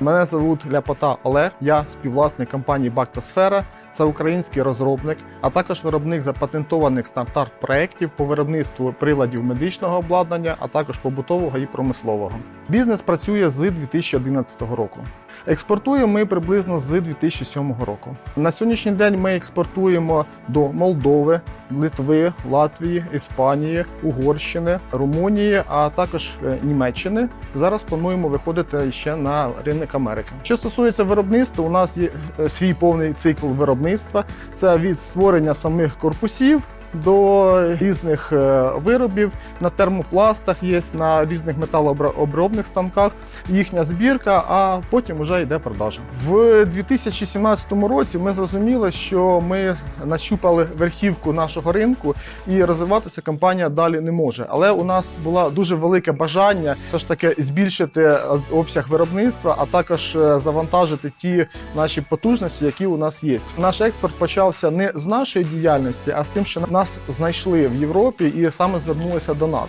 Мене звуть Ляпота Олег, я співвласник компанії Бактосфера. Це український розробник, а також виробник запатентованих стандарт-проєктів по виробництву приладів медичного обладнання, а також побутового і промислового. Бізнес працює з 2011 року. Експортуємо ми приблизно з 2007 року. На сьогоднішній день ми експортуємо до Молдови, Литви, Латвії, Іспанії, Угорщини, Румунії, а також е, Німеччини. Зараз плануємо виходити ще на ринок Америки. Що стосується виробництва, у нас є е, свій повний цикл виробництва. Це від створення самих корпусів. До різних е, виробів на термопластах є на різних металообробних станках їхня збірка, а потім вже йде продажа. В 2017 році ми зрозуміли, що ми нащупали верхівку нашого ринку і розвиватися компанія далі не може. Але у нас було дуже велике бажання все ж таки збільшити обсяг виробництва, а також е, завантажити ті наші потужності, які у нас є. Наш експорт почався не з нашої діяльності, а з тим, що нас знайшли в Європі і саме звернулися до нас.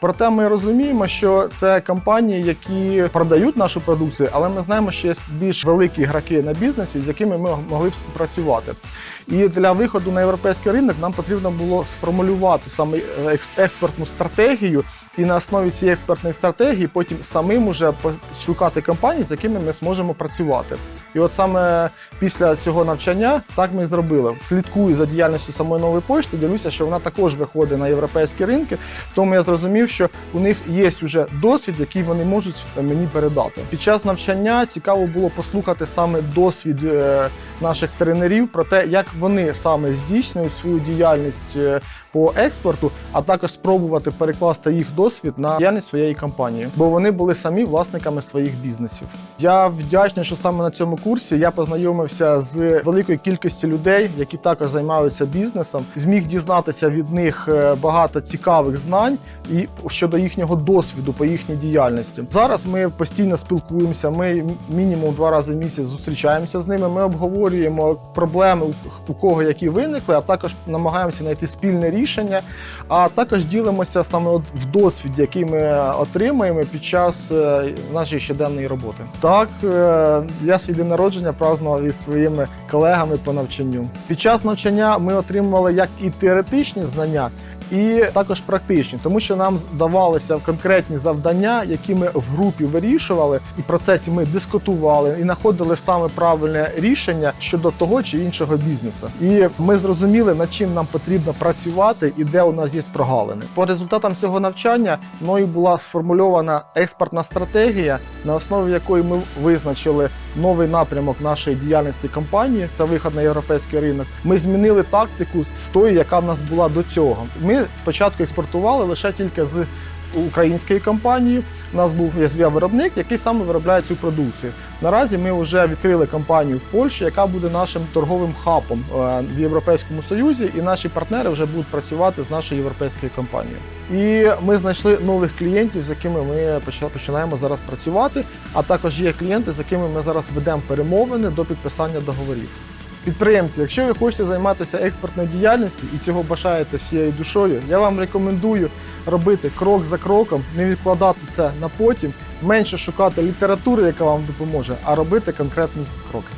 Проте ми розуміємо, що це компанії, які продають нашу продукцію, але ми знаємо, що є більш великі граки на бізнесі, з якими ми могли б співпрацювати. І для виходу на європейський ринок нам потрібно було сформулювати саме е, екс- експортну стратегію. І на основі цієї експертної стратегії потім самим уже шукати компанії, з якими ми зможемо працювати. І от саме після цього навчання так ми і зробили. Слідкую за діяльністю самої нової пошти, дивлюся, що вона також виходить на європейські ринки. Тому я зрозумів, що у них є вже досвід, який вони можуть мені передати. Під час навчання цікаво було послухати саме досвід е, наших тренерів про те, як вони саме здійснюють свою діяльність е, по експорту, а також спробувати перекласти їх досвід на діяльність своєї компанії, бо вони були самі власниками своїх бізнесів. Я вдячний, що саме на цьому курсі я познайомився з великою кількістю людей, які також займаються бізнесом, зміг дізнатися від них е, багато цікавих знань і щодо їхнього досвіду по їхній діяльності. Зараз ми постійно спілкуємося. Ми мінімум два рази в місяць зустрічаємося з ними. Ми обговорюємо проблеми, у кого які виникли, а також намагаємося знайти спільне рішення. А також ділимося саме в досвіді, який ми отримаємо під час е, нашої щоденної роботи. Так, е, я свій день народження празнував із своїми колегами по навчанню. Під час навчання ми отримували як і теоретичні знання. І також практичні, тому що нам давалися конкретні завдання, які ми в групі вирішували, і в процесі ми дискутували і знаходили саме правильне рішення щодо того чи іншого бізнесу. І ми зрозуміли, над чим нам потрібно працювати і де у нас є прогалини. По результатам цього навчання мною була сформульована експортна стратегія, на основі якої ми визначили новий напрямок нашої діяльності компанії. Це виход на європейський ринок. Ми змінили тактику з тої, яка в нас була до цього. Ми спочатку експортували лише тільки з української компанії. У нас був є виробник, який саме виробляє цю продукцію. Наразі ми вже відкрили компанію в Польщі, яка буде нашим торговим хабом е, в Європейському Союзі, і наші партнери вже будуть працювати з нашою європейською компанією. І ми знайшли нових клієнтів, з якими ми починаємо зараз працювати. А також є клієнти, з якими ми зараз ведемо перемовини до підписання договорів. Підприємці, якщо ви хочете займатися експортною діяльністю і цього бажаєте всією душою, я вам рекомендую робити крок за кроком, не відкладати це на потім, менше шукати літератури, яка вам допоможе, а робити конкретні кроки.